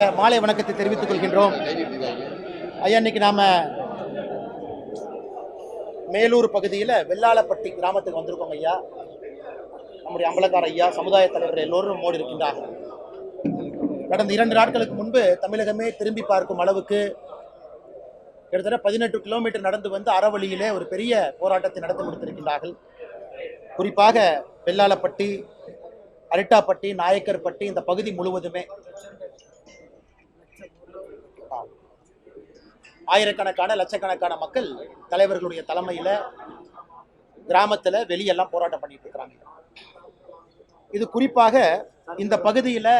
மாலை வணக்கத்தை தெரிவித்துக் கொள்கின்றோம். ஐயா இன்னைக்கு நாம மேலூர் பகுதியில் வெள்ளாளப்பட்டி கிராமத்துக்கு வந்திருக்கோம் ஐயா. நம்முடைய அம்பலக்கார ஐயா சமுதாய தலைவர்கள் எல்லோரும் மோடி இருக்கின்றார்கள் கடந்த இரண்டு நாட்களுக்கு முன்பு தமிழகமே திரும்பி பார்க்கும் அளவுக்கு கிட்டத்தட்ட பதினெட்டு கிலோமீட்டர் நடந்து வந்து அறவழியிலே ஒரு பெரிய போராட்டத்தை நடத்தி முடித்திருக்கின்றார்கள். குறிப்பாக வெள்ளாளப்பட்டி அரிட்டாப்பட்டி நாயக்கர்பட்டி இந்த பகுதி முழுவதுமே ஆயிரக்கணக்கான லட்சக்கணக்கான மக்கள் தலைவர்களுடைய தலைமையில் கிராமத்தில் வெளியெல்லாம் போராட்டம் பண்ணிட்டு இருக்கிறாங்க. இது குறிப்பாக இந்த பகுதியில்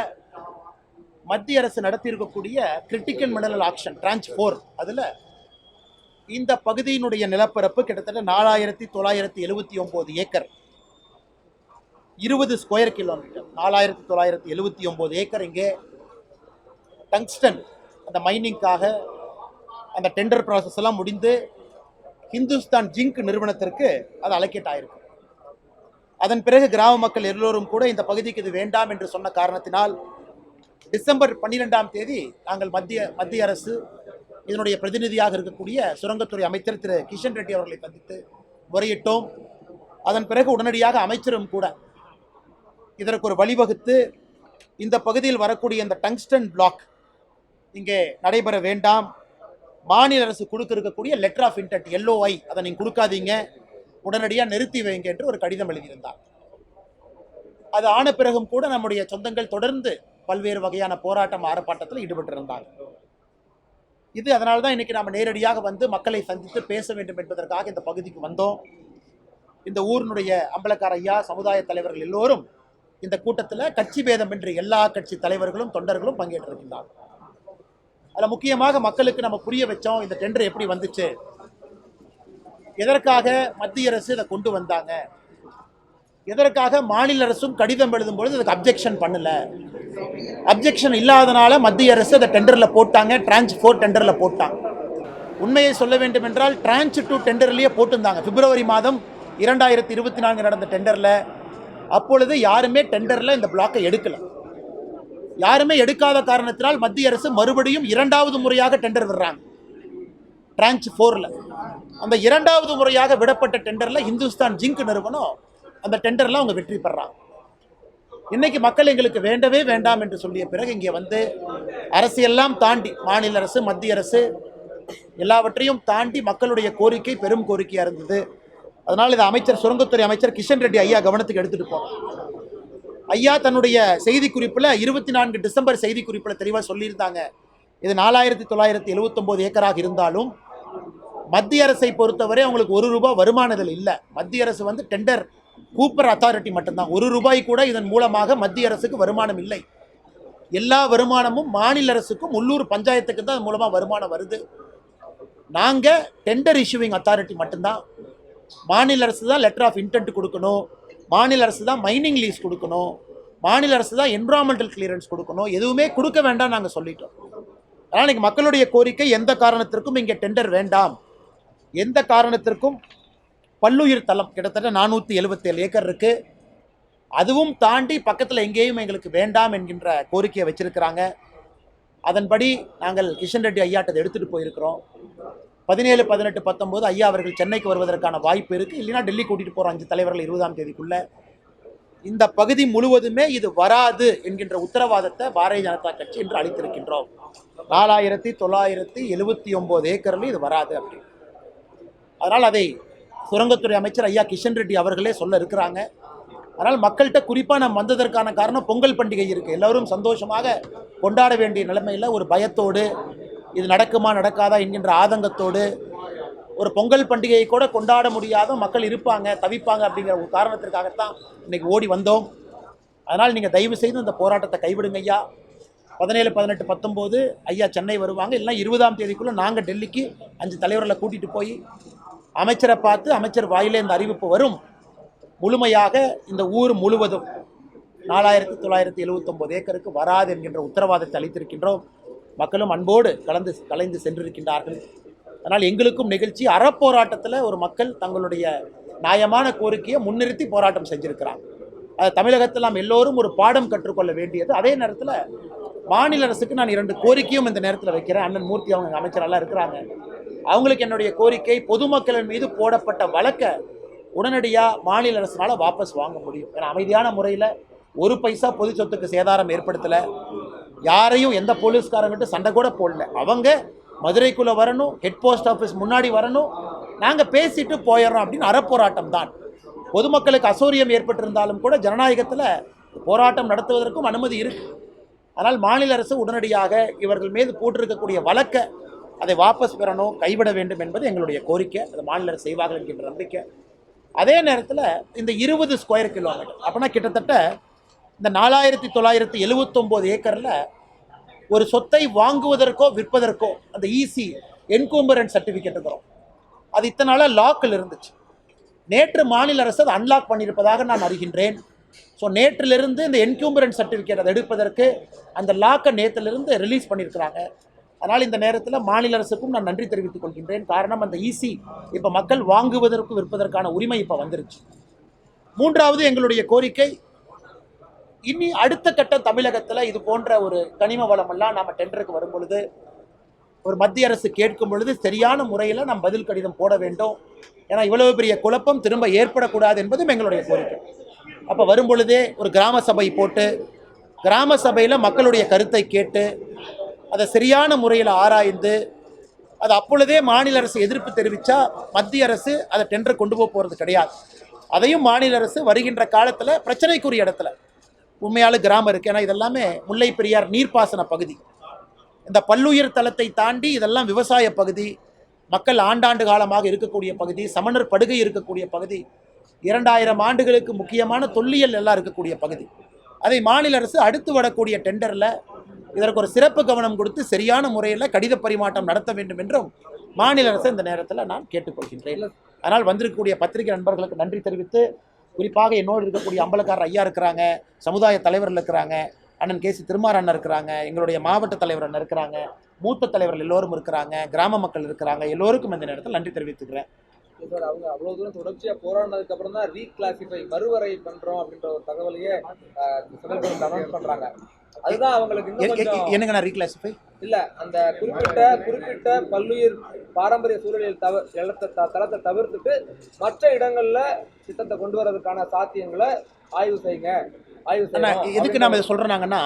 மத்திய அரசு நடத்தியிருக்கக்கூடிய critical mineral auction tranche four அதில் இந்த பகுதியினுடைய நிலப்பரப்பு கிட்டத்தட்ட நாலாயிரத்தி தொள்ளாயிரத்தி எழுபத்தி ஒம்பது ஏக்கர். இருபது ஸ்கொயர் கிலோமீட்டர் நாலாயிரத்தி தொள்ளாயிரத்தி எழுபத்தி ஒம்பது ஏக்கர் இங்கே டங்ஸ்டன் அந்த மைனிங்காக அந்த டெண்டர் ப்ராசஸ் எல்லாம் முடிந்து ஹிந்துஸ்தான் ஜிங்க் நிறுவனத்திற்கு அது அலக்கேட் ஆயிருக்கு. அதன் பிறகு கிராம மக்கள் எல்லோரும் கூட இந்த பகுதிக்கு இது வேண்டாம் என்று சொன்ன காரணத்தினால் டிசம்பர் பன்னிரெண்டாம் தேதி நாங்கள் மத்திய மத்திய அரசு இதனுடைய பிரதிநிதியாக இருக்கக்கூடிய சுரங்கத்துறை அமைச்சர் திரு கிஷன் ரெட்டி அவர்களை சந்தித்து முறையிட்டோம். அதன் பிறகு உடனடியாக அமைச்சரும் கூட இதற்கு ஒரு வழிவகுத்து இந்த பகுதியில் வரக்கூடிய இந்த டங்ஸ்டன் பிளாக் இங்கே நடைபெற வேண்டாம். மாநில அரசு கொடுத்திருக்கக்கூடிய லெட்டர் ஆஃப் இன்டென்ட் எல்ஓஐ அதை நீங்கள் கொடுக்காதீங்க. உடனடியாக நிறுத்தி வைங்க என்று ஒரு கடிதம் எழுதியிருந்தார். அது ஆன பிறகும் கூட நம்முடைய சொந்தங்கள் தொடர்ந்து பல்வேறு வகையான போராட்டம் ஆர்ப்பாட்டத்தில் ஈடுபட்டிருந்தாங்க. இது அதனால தான் இன்னைக்கு நாம் நேரடியாக வந்து மக்களை சந்தித்து பேச வேண்டும் என்பதற்காக இந்த பகுதிக்கு வந்தோம். இந்த ஊரினுடைய அம்பலக்கார ஐயா சமுதாய தலைவர்கள் எல்லோரும் இந்த கூட்டத்தில் கட்சி பேதமின்றி எல்லா கட்சி தலைவர்களும் தொண்டர்களும் பங்கேற்றிருக்கின்றார்கள். அதில் முக்கியமாக மக்களுக்கு நம்ம புரிய வச்சோம் இந்த டெண்டர் எப்படி வந்துச்சு? எதற்காக மத்திய அரசு இதை கொண்டு வந்தாங்க? எதற்காக மாநில அரசும் கடிதம் எழுதும் பொழுது அதுக்கு அப்ஜெக்ஷன் பண்ணல? அப்ஜெக்ஷன் இல்லாதனால மத்திய அரசு அதை டெண்டரில் போட்டாங்க டிரான்ச் ஃபோர் டெண்டரில் போட்டாங்க. உண்மையை சொல்ல வேண்டும் என்றால் டிரான்ச் டூ டெண்டர்லேயே போட்டிருந்தாங்க. பிப்ரவரி மாதம் இரண்டாயிரத்தி இருபத்தி நான்கு நடந்த டெண்டரில் அப்பொழுது யாருமே டெண்டரில் இந்த பிளாக்கை எடுக்கலை. யாருமே எடுக்காத காரணத்தினால் மத்திய அரசு மறுபடியும் இரண்டாவது முறையாக டெண்டர் விடுறாங்க. டிரான்ச் ஃபோரில் அந்த இரண்டாவது முறையாக விடப்பட்ட டெண்டரில் இந்துஸ்தான் ஜிங்க் நிறுவனம் அந்த டெண்டரில் அவங்க வெற்றி பெறாங்க. இன்னைக்கு மக்கள் எங்களுக்கு வேண்டவே வேண்டாம் என்று சொல்லிய பிறகு இங்கே வந்து அரசியெல்லாம் தாண்டி மாநில அரசு மத்திய அரசு எல்லாவற்றையும் தாண்டி மக்களுடைய கோரிக்கை பெரும் கோரிக்கையாக இருந்தது. அதனால் இதை அமைச்சர் சுரங்கத்துறை அமைச்சர் கிஷன் ரெட்டி ஐயா கவனத்துக்கு எடுத்துகிட்டு போனோம் ஐயா தன்னுடைய செய்தி குறிப்பில் இருபத்தி நான்கு டிசம்பர் செய்தி குறிப்பில் தெளிவாக சொல்லியிருந்தாங்க. இது நாலாயிரத்தி தொள்ளாயிரத்தி எழுபத்தொம்போது ஏக்கராக இருந்தாலும் மத்திய அரசை பொறுத்தவரை அவங்களுக்கு ஒரு ரூபாய் வருமானதில் இல்லை. மத்திய அரசு வந்து டெண்டர் கூப்பர் அத்தாரிட்டி மட்டும்தான். ஒரு ரூபாய் கூட இதன் மூலமாக மத்திய அரசுக்கு வருமானம் இல்லை. எல்லா வருமானமும் மாநில அரசுக்கும் உள்ளூர் பஞ்சாயத்துக்கு தான் அது மூலமாக வருமானம் வருது. நாங்கள் டெண்டர் இஷ்யூவிங் அத்தாரிட்டி மட்டும்தான். மாநில அரசு தான் லெட்டர் ஆஃப் இன்டென்ட் கொடுக்கணும். மாநில அரசு தான் மைனிங் லீஸ் கொடுக்கணும். மாநில அரசு தான் என்விரான்மெண்டல் கிளியரன்ஸ் கொடுக்கணும். எதுவுமே கொடுக்க வேண்டாம் நாங்கள் சொல்லிட்டோம். ஆனால் இன்னைக்கு மக்களுடைய கோரிக்கை எந்த காரணத்திற்கும் இங்கே டெண்டர் வேண்டாம். எந்த காரணத்திற்கும் பல்லுயிர் தளம் கிட்டத்தட்ட நானூற்றி எழுபத்தேழு ஏக்கர் இருக்குது அதுவும் தாண்டி பக்கத்தில் எங்கேயும் எங்களுக்கு வேண்டாம் என்கின்ற கோரிக்கையை வச்சுருக்கிறாங்க. அதன்படி நாங்கள் கிஷன் ரெட்டி ஐயாட்டத்தை எடுத்துகிட்டு போயிருக்கிறோம். பதினேழு பதினெட்டு பத்தொம்போது ஐயா அவர்கள் சென்னைக்கு வருவதற்கான வாய்ப்பு இருக்குது இல்லைன்னா டெல்லி கூட்டிகிட்டு போகிறோம் அஞ்சு தலைவர்கள் இருபதாம் தேதிக்குள்ளே. இந்த பகுதி முழுவதுமே இது வராது என்கின்ற உத்தரவாதத்தை பாரதிய ஜனதா கட்சி என்று அளித்திருக்கின்றோம். நாலாயிரத்தி தொள்ளாயிரத்தி எழுபத்தி ஒம்பது ஏக்கரில் இது வராது அப்படி அதனால் அதை சுரங்கத்துறை அமைச்சர் ஐயா கிஷன் ரெட்டி அவர்களே சொல்ல இருக்கிறாங்க. அதனால் மக்கள்கிட்ட குறிப்பாக நம்ம வந்ததற்கான காரணம் பொங்கல் பண்டிகை இருக்குது எல்லோரும் சந்தோஷமாக கொண்டாட வேண்டிய நிலைமையில் ஒரு பயத்தோடு இது நடக்குமா நடக்காதா என்கின்ற ஆதங்கத்தோடு ஒரு பொங்கல் பண்டிகையை கூட கொண்டாட முடியாத மக்கள் இருப்பாங்க தவிப்பாங்க அப்படிங்கிற ஒரு காரணத்திற்காகத்தான் இன்னைக்கு ஓடி வந்தோம். அதனால் நீங்கள் தயவு செய்து இந்த போராட்டத்தை கைவிடுங்க ஐயா. பதினேழு பதினெட்டு பத்தொம்போது ஐயா சென்னை வருவாங்க. இல்லைன்னா இருபதாம் தேதிக்குள்ளே நாங்கள் டெல்லிக்கு அஞ்சு தலைவர்களை கூட்டிகிட்டு போய் அமைச்சரை பார்த்து அமைச்சர் வாயிலே இந்த அறிவிப்பு வரும். முழுமையாக இந்த ஊர் முழுவதும் நாலாயிரத்தி தொள்ளாயிரத்தி எழுபத்தொம்போது ஏக்கருக்கு வராது என்கின்ற உத்தரவாதத்தை அளித்திருக்கின்றோம். மக்களும் அன்போடு கலந்து கலைந்து சென்றிருக்கின்றார்கள். அதனால் எங்களுக்கும் நிகழ்ச்சி அறப்போராட்டத்தில் ஒரு மக்கள் தங்களுடைய நியாயமான கோரிக்கையை முன்னிறுத்தி போராட்டம் செஞ்சுருக்கிறாங்க. அது தமிழகத்தில் நாம் எல்லோரும் ஒரு பாடம் கற்றுக்கொள்ள வேண்டியது. அதே நேரத்தில் மாநில அரசுக்கு நான் இரண்டு கோரிக்கையும் இந்த நேரத்தில் வைக்கிறேன். அண்ணன் மூர்த்தி அவங்க அமைச்சரெல்லாம் இருக்கிறாங்க. அவங்களுக்கு என்னுடைய கோரிக்கை பொதுமக்களின் மீது போடப்பட்ட வழக்கை உடனடியாக மாநில அரசுனால் வாபஸ் வாங்க முடியும். ஏன்னா அமைதியான முறையில் ஒரு பைசா பொது சொத்துக்கு சேதாரம் ஏற்படுத்தலை. யாரையும் எந்த போலீஸ்காரங்கிட்ட சண்டை கூட போடல. அவங்க மதுரைக்குள்ளே வரணும் ஹெட் போஸ்ட் ஆஃபீஸ் முன்னாடி வரணும். நாங்கள் பேசிட்டு போயிடுறோம் அப்படின்னு அறப்போராட்டம் தான். பொதுமக்களுக்கு அசௌரியம் ஏற்பட்டிருந்தாலும் கூட ஜனநாயகத்தில் போராட்டம் நடத்துவதற்கும் அனுமதி இருக்குது ஆனால் மாநில அரசு உடனடியாக இவர்கள் மீது போட்டிருக்கக்கூடிய வழக்கை அதை வாபஸ் பெறணும் கைவிட வேண்டும் என்பது எங்களுடைய கோரிக்கை. அது மாநில அரசு செய்வார்கள் என்கின்ற நம்பிக்கை. அதே நேரத்தில் இந்த இருபது ஸ்கொயர் கிலோமீட்டர் அப்படின்னா கிட்டத்தட்ட இந்த நாலாயிரத்தி தொள்ளாயிரத்தி எழுவத்தொம்போது ஏக்கரில் ஒரு சொத்தை வாங்குவதற்கோ விற்பதற்கோ அந்த ஈசி என்கூம்பரன்ஸ் சர்டிஃபிகேட் இருக்கிறோம். அது இத்தனை நாளாக லாக்கில் இருந்துச்சு. நேற்று மாநில அரசு அதை அன்லாக் பண்ணியிருப்பதாக நான் அறிகின்றேன். ஸோ நேற்றிலிருந்து இந்த என்கூம்பரன் சர்டிஃபிகேட் அதை எடுப்பதற்கு அந்த லாக்கை நேற்றிலிருந்து ரிலீஸ் பண்ணியிருக்கிறாங்க. அதனால் இந்த நேரத்தில் மாநில அரசுக்கும் நான் நன்றி தெரிவித்துக் கொள்கின்றேன். காரணம் அந்த ஈசி இப்போ மக்கள் வாங்குவதற்கு விற்பதற்கான உரிமை இப்போ வந்துருச்சு. மூன்றாவது எங்களுடைய கோரிக்கை இனி அடுத்த கட்டம் தமிழகத்தில் இது போன்ற ஒரு கனிம வளமெல்லாம் நாம் டெண்டருக்கு வரும் பொழுது ஒரு மத்திய அரசு கேட்கும் பொழுது சரியான முறையில் நாம் பதில் கடிதம் போட வேண்டும். ஏன்னா இவ்வளவு பெரிய குழப்பம் திரும்ப ஏற்படக்கூடாது என்பதும் எங்களுடைய கோரிக்கை. அப்போ வரும் பொழுதே ஒரு கிராம சபை போட்டு கிராம சபையில் மக்களுடைய கருத்தை கேட்டு அதை சரியான முறையில் ஆராய்ந்து அது அப்பொழுதே மாநில அரசு எதிர்ப்பு தெரிவித்தா மத்திய அரசு அதை டெண்டர் கொண்டு போக போகிறது கிடையாது. அதையும் மாநில அரசு வருகின்ற காலத்தில் பிரச்சனைக்குரிய இடத்துல உண்மையால கிராமம் இருக்குது ஏன்னா இதெல்லாமே முல்லை பெரியார் நீர்ப்பாசன பகுதி. இந்த பல்லுயிர் தலத்தை தாண்டி இதெல்லாம் விவசாய பகுதி மக்கள் ஆண்டாண்டு காலமாக இருக்கக்கூடிய பகுதி சமணர் படுகை இருக்கக்கூடிய பகுதி இரண்டாயிரம் ஆண்டுகளுக்கு முக்கியமான தொல்லியல் எல்லாம் இருக்கக்கூடிய பகுதி. அதை மாநில அரசு அடுத்து வரக்கூடிய டெண்டரில் இதற்கு ஒரு சிறப்பு கவனம் கொடுத்து சரியான முறையில் கடித பரிமாற்றம் நடத்த வேண்டும் என்றும் மாநில அரசு இந்த நேரத்தில் நான் கேட்டுக்கொள்கின்றேன். அதனால் வந்திருக்கக்கூடிய பத்திரிகை நண்பர்களுக்கு நன்றி தெரிவித்து குறிப்பாக என்னோடு இருக்கக்கூடிய அம்பலக்காரர் ஐயா இருக்கிறாங்க சமுதாய தலைவர்கள் இருக்கிறாங்க அண்ணன் கேசி திருமார் அண்ணன் இருக்கிறாங்க எங்களுடைய மாவட்ட தலைவர் அண்ணன் இருக்கிறாங்க மூத்த தலைவர்கள் எல்லோரும் இருக்கிறாங்க கிராம மக்கள் இருக்கிறாங்க எல்லோருக்கும் இந்த நேரத்தில் நன்றி தெரிவித்துக்கிறேன். சார். அவங்க அவ்வளவு தூரம் தொடர்ச்சியா போராடினதுக்கு அப்புறம் தான் ரீகிளாசிஃபை மறுவரை பண்றோம் அப்படின்ற ஒரு தகவலையே சென்ட்ரல் அனௌன்ஸ் பண்றாங்க. அதுதான் அவங்களுக்கு என்னங்க நான் ரீக்ளாசிஃபை இல்ல அந்த குறிப்பிட்ட குறிப்பிட்ட பல்லுயிர் பாரம்பரிய சூழலில் தவ இடத்தை தளத்தை தவிர்த்துட்டு மற்ற இடங்கள்ல திட்டத்தை கொண்டு வரதுக்கான சாத்தியங்களை ஆய்வு செய்யுங்க. ஆய்வு செய்யணும். எதுக்கு நாம் இதை சொல்கிறோன்னாங்கன்னா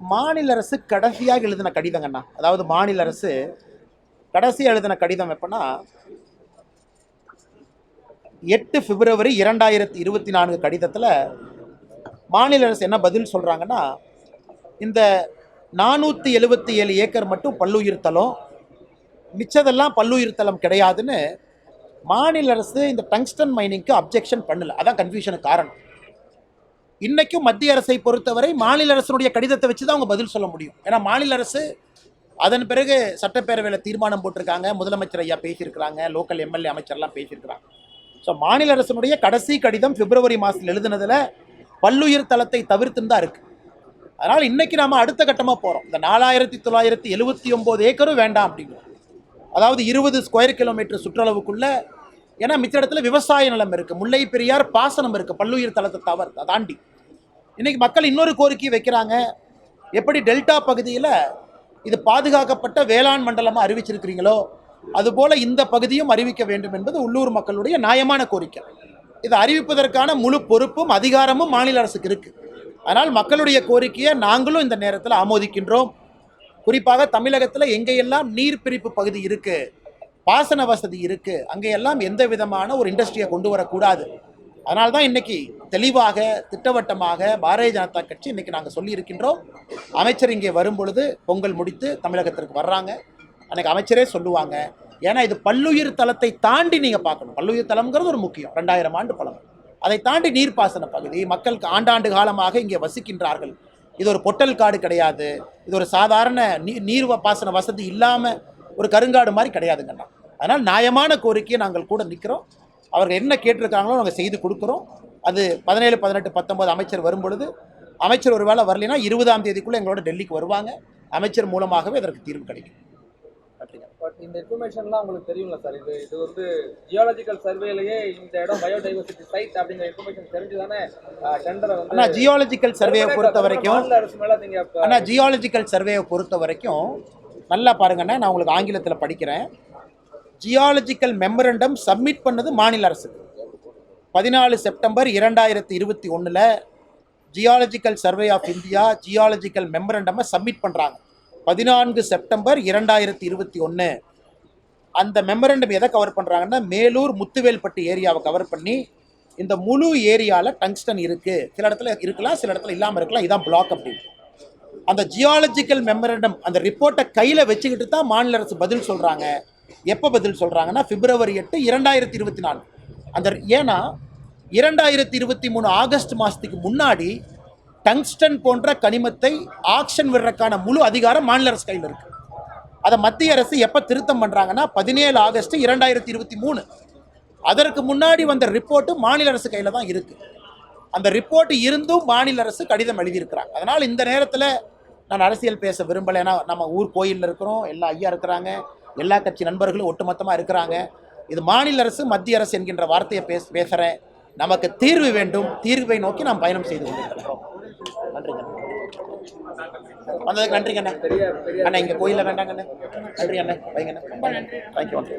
மாநில அரசு கடைசியாக எழுதின கடிதங்கண்ணா. அதாவது மாநில அரசு கடைசியாக எழுதின கடிதம் எப்பன்னா எட்டு பிப்ரவரி இரண்டாயிரத்தி இருபத்தி நான்கு கடிதத்தில் மாநில அரசு என்ன பதில் சொல்கிறாங்கன்னா இந்த நானூற்றி எழுபத்தி ஏழு ஏக்கர் மட்டும் பல்லுயிர் தலம் மிச்சதெல்லாம் பல்லுயிர் தலம் கிடையாதுன்னு மாநில அரசு இந்த டங்ஸ்டன் மைனிங்க்கு அப்ஜெக்ஷன் பண்ணல. அதான் கன்ஃபியூஷனுக்கு காரணம். இன்றைக்கும் மத்திய அரசை பொறுத்தவரை மாநில அரசுடைய கடிதத்தை வச்சு தான் அவங்க பதில் சொல்ல முடியும். ஏன்னா மாநில அரசு அதன் பிறகு சட்டப்பேரவையில் தீர்மானம் போட்டிருக்காங்க. முதலமைச்சர் ஐயா பேசியிருக்கிறாங்க. லோக்கல் எம்எல்ஏ அமைச்சர்லாம் பேசியிருக்கிறாங்க. ஸோ மாநில அரசினுடைய கடைசி கடிதம் பிப்ரவரி மாதத்தில் எழுதுனதில் பல்லுயிர் தளத்தை தவிர்த்துன்னு தான் இருக்குது அதனால் இன்றைக்கி நாம் அடுத்த கட்டமாக போகிறோம் இந்த நாலாயிரத்தி தொள்ளாயிரத்தி எழுபத்தி ஒம்பது ஏக்கரும் வேண்டாம் அப்படிங்கிறோம். அதாவது இருபது ஸ்கொயர் கிலோமீட்டர் சுற்றளவுக்குள்ளே ஏன்னா மிச்ச இடத்துல விவசாய நிலம் இருக்குது முல்லை பெரியார் பாசனம் இருக்குது பல்லுயிர் தளத்தை தவிர தாண்டி. இன்றைக்கி மக்கள் இன்னொரு கோரிக்கை வைக்கிறாங்க. எப்படி டெல்டா பகுதியில் இது பாதுகாக்கப்பட்ட வேளாண் மண்டலமாக அறிவிச்சிருக்கிறீங்களோ அதுபோல இந்த பகுதியும் அறிவிக்க வேண்டும் என்பது உள்ளூர் மக்களுடைய நியாயமான கோரிக்கை. இதை அறிவிப்பதற்கான முழு பொறுப்பும் அதிகாரமும் மாநில அரசுக்கு இருக்கு. அதனால் மக்களுடைய கோரிக்கையை நாங்களும் இந்த நேரத்தில் ஆமோதிக்கின்றோம். குறிப்பாக தமிழகத்தில் எங்கெல்லாம் நீர் பிரிப்பு பகுதி இருக்கு பாசன வசதி இருக்கு அங்கெல்லாம் எந்த விதமான ஒரு இண்டஸ்ட்ரியை கொண்டு வரக்கூடாது. அதனால தான் இன்னைக்கு தெளிவாக திட்டவட்டமாக பாரதிய ஜனதா கட்சி இன்னைக்கு நாங்கள் சொல்லியிருக்கின்றோம். அமைச்சர் இங்கே வரும் பொழுது பொங்கல் முடித்து தமிழகத்திற்கு வர்றாங்க. அன்னைக்கு அமைச்சரே சொல்லுவாங்க. ஏன்னா இது பல்லுயிர் தலத்தை தாண்டி நீங்கள் பார்க்கணும். பல்லுயிர் தளம்ங்கிறது ஒரு முக்கியம். ரெண்டாயிரம் ஆண்டு பழம். அதை தாண்டி நீர்ப்பாசன பகுதி மக்களுக்கு ஆண்டாண்டு காலமாக இங்கே வசிக்கின்றார்கள். இது ஒரு பொட்டல் காடு கிடையாது. இது ஒரு சாதாரண நீ நீர் பாசன வசதி இல்லாமல் ஒரு கருங்காடு மாதிரி கிடையாதுங்கண்ணா. அதனால் நியாயமான கோரிக்கையை நாங்கள் கூட நிற்கிறோம். அவர்கள் என்ன கேட்டிருக்காங்களோ நாங்கள் செய்து கொடுக்குறோம். அது பதினேழு பதினெட்டு பத்தொன்பது அமைச்சர் வரும்பொழுது அமைச்சர் ஒரு வேளை வரலைன்னா இருபதாம் தேதிக்குள்ளே எங்களோட டெல்லிக்கு வருவாங்க. அமைச்சர் மூலமாகவே அதற்கு தீர்வு கிடைக்கும். பட் இந்த இன்ஃபர்மேஷன்லாம் உங்களுக்கு தெரியும்ல சார் இது இது வந்து ஜியாலஜிக்கல் சர்வேலயே இந்த இடம் பயோடைவர்சிட்டி சைட் அப்படிங்கிற இன்ஃபர்மேஷன் தெரிஞ்சு தானே டெண்டரை வந்து ஆனால் ஜியாலஜிக்கல் சர்வேயை பொறுத்த வரைக்கும் அரசு மேல ஆனால் ஜியாலஜிக்கல் சர்வேயை பொறுத்த வரைக்கும் நல்லா பாருங்கண்ணே நான் உங்களுக்கு ஆங்கிலத்தில் படிக்கிறேன். ஜியாலஜிக்கல் மெமரண்டம் சப்மிட் பண்ணது மாநில அரசு பதினாலு செப்டம்பர் இரண்டாயிரத்தி இருபத்தி ஒன்றில் geological survey of India geological மெமரண்டமை submit பண்ணுறாங்க பதினான்கு செப்டம்பர் இரண்டாயிரத்தி இருபத்தி ஒன்று அந்த மெமரண்டம் எதை கவர் பண்ணுறாங்கன்னா மேலூர் முத்துவேல்பட்டு ஏரியாவை கவர் பண்ணி இந்த முழு ஏரியாவில் டங்ஸ்டன் இருக்குது சில இடத்துல இருக்கலாம் சில இடத்துல இல்லாமல் இருக்கலாம். இதான் பிளாக் அப்படின்னு. அந்த ஜியாலஜிக்கல் மெமரண்டம் அந்த ரிப்போர்ட்டை கையில் வச்சுக்கிட்டு தான் மாநில அரசு பதில் சொல்கிறாங்க எப்போ பதில் சொல்கிறாங்கன்னா பிப்ரவரி எட்டு இரண்டாயிரத்தி இருபத்தி நாலு அந்த ஏன்னா இரண்டாயிரத்தி இருபத்தி மூணு ஆகஸ்ட் மாதத்துக்கு முன்னாடி டங்ஸ்டன் போன்ற கனிமத்தை ஆக்ஷன் விடுறதுக்கான முழு அதிகாரம் மாநில அரசு கையில் இருக்குது அதை மத்திய அரசு எப்போ திருத்தம் பண்ணுறாங்கன்னா பதினேழு ஆகஸ்ட் இரண்டாயிரத்தி இருபத்தி மூணு. அதற்கு முன்னாடி வந்த ரிப்போர்ட்டு மாநில அரசு கையில் தான் இருக்குது அந்த ரிப்போர்ட் இருந்தும் மாநில அரசு கடிதம் எழுதியிருக்கிறாங்க. அதனால் இந்த நேரத்தில் நான் அரசியல் பேச விரும்பலை. ஏன்னா நம்ம ஊர் கோயிலில் இருக்கிறோம். எல்லா ஐயா இருக்கிறாங்க. எல்லா கட்சி நண்பர்களும் ஒட்டுமொத்தமாக இருக்கிறாங்க. இது மாநில அரசு மத்திய அரசு என்கின்ற வார்த்தையை பேச பேசுகிறேன் நமக்கு தீர்வு வேண்டும் தீர்வை நோக்கி நாம் பயணம் செய்து கொண்டிருக்கிறோம் நன்றிங்க. வந்ததுக்கு நன்றிங்க அண்ணா. அண்ணா இங்கே கோயிலில் வேண்டாங்க அண்ணா. நன்றி அண்ணா. வைங்க அண்ணா. தேங்க்யூ